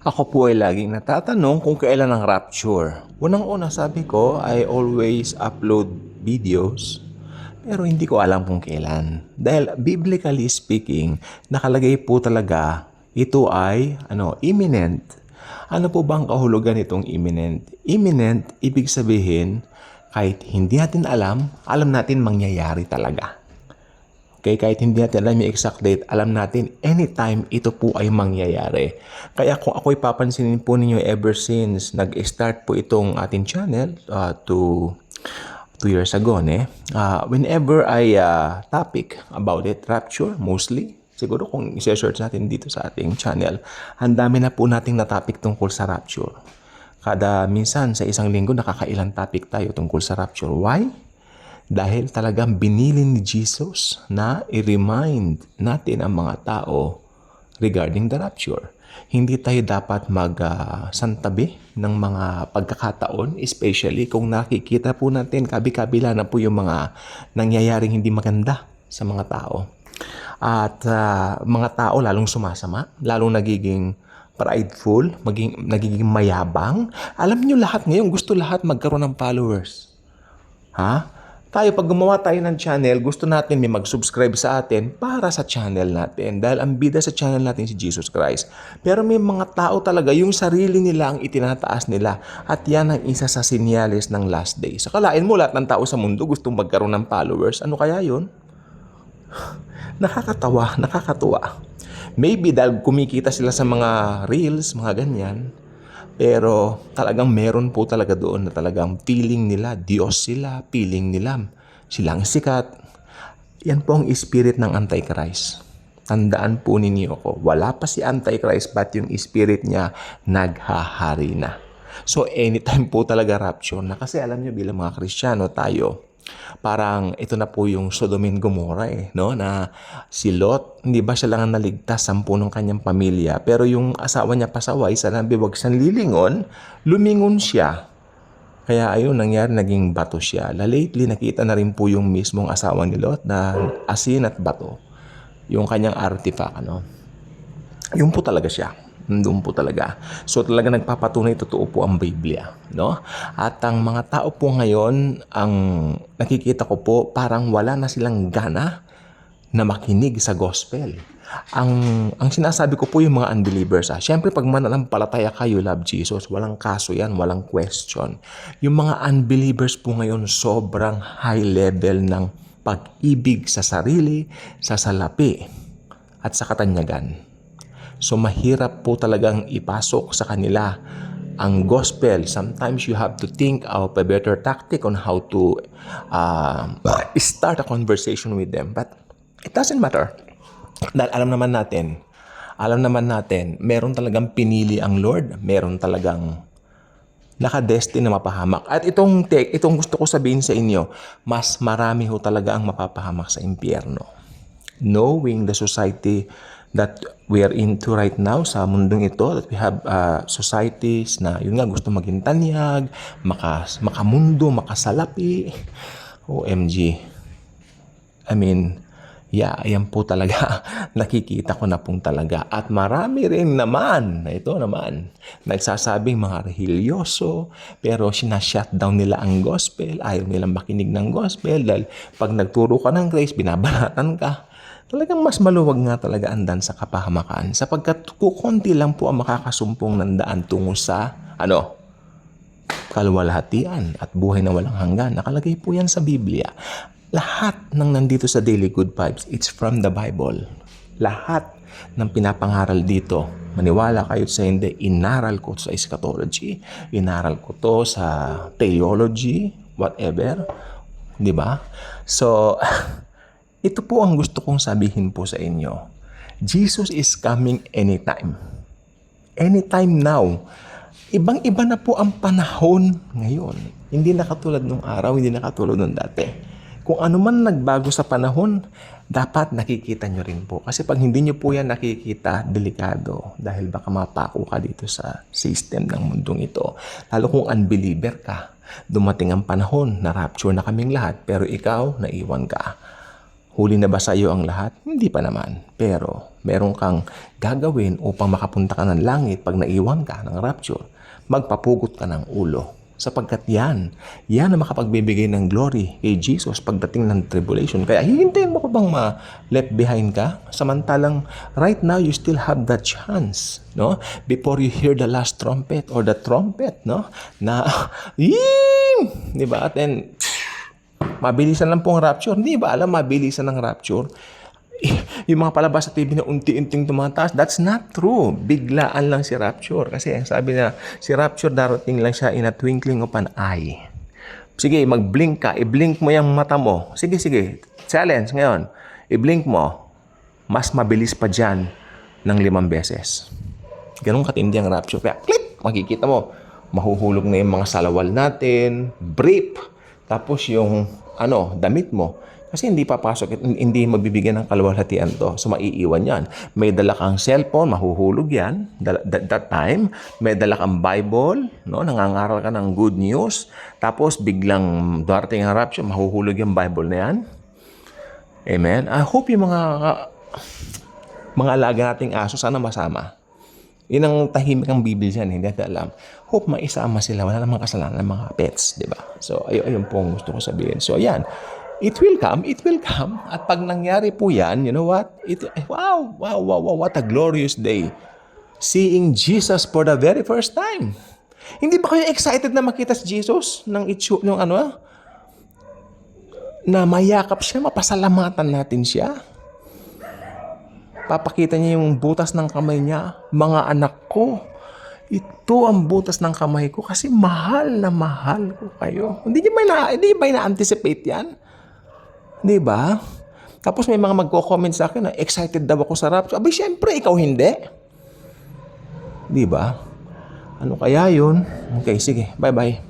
Ako po ay laging natatanong kung kailan ang rapture. Unang-una sabi ko, I always upload videos, pero hindi ko alam kung kailan. Dahil biblically speaking, nakalagay po talaga ito ay ano, imminent. Ano po bang kahulugan nitong imminent? Imminent, ibig sabihin, kahit hindi natin alam, alam natin mangyayari talaga. Okay, kahit hindi natin alam yung exact date, alam natin anytime ito po ay mangyayari. Kaya kung ako'y papansinin po ninyo ever since nag-start po itong ating channel uh, to two years ago, ne? Uh, whenever I uh, topic about it, rapture mostly, siguro kung i-search natin dito sa ating channel, ang dami na po nating na topic tungkol sa rapture. Kada minsan sa isang linggo nakakailang topic tayo tungkol sa rapture. Why? Dahil talagang binili ni Jesus na i-remind natin ang mga tao regarding the rapture. Hindi tayo dapat mag-santabi ng mga pagkakataon, especially kung nakikita po natin kabi-kabila na po yung mga nangyayaring hindi maganda sa mga tao. At ah, mga tao lalong sumasama, lalong nagiging prideful, maging, nagiging mayabang. Alam niyo lahat ngayon, gusto lahat magkaroon ng followers. Ha? Tayo, pag gumawa tayo ng channel, gusto natin may mag-subscribe sa atin para sa channel natin. Dahil ang bida sa channel natin si Jesus Christ. Pero may mga tao talaga, yung sarili nila ang itinataas nila. At yan ang isa sa sinyales ng last day. Sa kalain mo, lahat ng tao sa mundo gustong magkaroon ng followers. Ano kaya yun? Nakakatawa, nakakatuwa. Maybe dahil kumikita sila sa mga reels, mga ganyan. Pero talagang meron po talaga doon na talagang feeling nila, Diyos sila, feeling nila, silang sikat. Yan po ang spirit ng Antichrist. Tandaan po ninyo ako, wala pa si Antichrist but yung spirit niya naghahari na. So anytime po talaga rapture na kasi alam niyo bilang mga Kristiyano tayo, parang ito na po yung Sodom and Gomorrah eh, no? Na si Lot, hindi ba siya lang ang naligtas sampu ng kanyang pamilya, pero yung asawa niya pasaway sa nabiwag sa lilingon, lumingon siya. Kaya ayun, nangyari, naging bato siya. La lately, nakita na rin po yung mismong asawa ni Lot na asin at bato. Yung kanyang artifact, ano. Yun po talaga siya. Doon po talaga. So talaga nagpapatunay totoo po ang Biblia, no? At ang mga tao po ngayon, ang nakikita ko po parang wala na silang gana na makinig sa gospel. Ang ang sinasabi ko po yung mga unbelievers ah. Syempre pag mananampalataya kayo love Jesus, walang kaso yan, walang question. Yung mga unbelievers po ngayon sobrang high level ng pag-ibig sa sarili, sa salapi at sa katanyagan. So mahirap po talagang ipasok sa kanila ang gospel. Sometimes you have to think of a better tactic on how to uh, start a conversation with them. But it doesn't matter. Dahil alam naman natin, alam naman natin, meron talagang pinili ang Lord. Meron talagang nakadestin na mapahamak. At itong tek, itong gusto ko sabihin sa inyo, mas marami ho talaga ang mapapahamak sa impyerno. Knowing the society that we are into right now sa mundong ito that we have uh, societies na yun nga gusto maging tanyag, makas, makamundo, makasalapi. OMG. I mean, yeah, yan po talaga. Nakikita ko na pong talaga. At marami rin naman, na ito naman, nagsasabing mga religyoso, pero sinashutdown nila ang gospel, ayaw nilang makinig ng gospel, dahil pag nagturo ka ng grace, binabanatan ka talagang mas maluwag nga talaga ang daan sa kapahamakan sapagkat kukunti lang po ang makakasumpong ng daan tungo sa ano kalwalhatian at buhay na walang hanggan. Nakalagay po yan sa Biblia. Lahat ng nandito sa Daily Good Vibes, it's from the Bible. Lahat ng pinapangaral dito, maniwala kayo sa hindi, inaral ko sa eschatology, inaral ko to sa theology, whatever. Di ba? So, ito po ang gusto kong sabihin po sa inyo. Jesus is coming anytime. Anytime now. Ibang-iba na po ang panahon ngayon. Hindi na katulad nung araw, hindi na katulad nung dati. Kung ano man nagbago sa panahon, dapat nakikita nyo rin po. Kasi pag hindi nyo po yan nakikita, delikado. Dahil baka mapako ka dito sa system ng mundong ito. Lalo kung unbeliever ka. Dumating ang panahon na rapture na kaming lahat, pero ikaw, naiwan ka Huli na ba sa iyo ang lahat? Hindi pa naman. Pero meron kang gagawin upang makapunta ka ng langit pag naiwan ka ng rapture. Magpapugot ka ng ulo. Sapagkat yan, yan ang makapagbibigay ng glory kay Jesus pagdating ng tribulation. Kaya hihintayin mo ko bang ma-left behind ka? Samantalang right now you still have that chance, no? Before you hear the last trumpet or the trumpet, no? Na, ying! Di ba? Then, mabilisan lang po ang rapture. Hindi ba alam mabilisan ang rapture? yung mga palabas sa TV na unti-unting tumataas, that's not true. Biglaan lang si Rapture. Kasi ang sabi na, si Rapture darating lang siya in a twinkling of an eye. Sige, mag-blink ka. I-blink mo yung mata mo. Sige, sige. Challenge ngayon. I-blink mo. Mas mabilis pa dyan ng limang beses. Ganun katindi ang Rapture. Kaya, click! Makikita mo. Mahuhulog na yung mga salawal natin. Brief. Tapos yung, ano, damit mo. Kasi hindi papasok, hindi mabibigyan ng kalwalhatian to. So, maiiwan yan. May dala kang cellphone, mahuhulog yan. That, that, that time. May dala kang Bible, no? nangangaral ka ng good news. Tapos, biglang darating ang rapture, mahuhulog yung Bible na yan. Amen. I hope yung mga mga alaga nating aso, sana masama. Yun ang tahimik ang Biblia dyan, hindi natin alam. Hope maisama sila, wala namang kasalanan ng mga pets, di ba? So, ayun, ayun po ang gusto ko sabihin. So, ayan. It will come, it will come. At pag nangyari po yan, you know what? It, wow, wow, wow, wow, what a glorious day. Seeing Jesus for the very first time. Hindi ba kayo excited na makita si Jesus ng itsu, ng ano, na mayakap siya, mapasalamatan natin siya? Papakita niya yung butas ng kamay niya. Mga anak ko, ito ang butas ng kamay ko kasi mahal na mahal ko kayo. Hindi niyo ba na, hindi ba na-anticipate yan? Di ba? Tapos may mga magko-comment sa akin na excited daw ako sa rapture. Abay, syempre, ikaw hindi. Di ba? Ano kaya yun? Okay, sige. Bye-bye.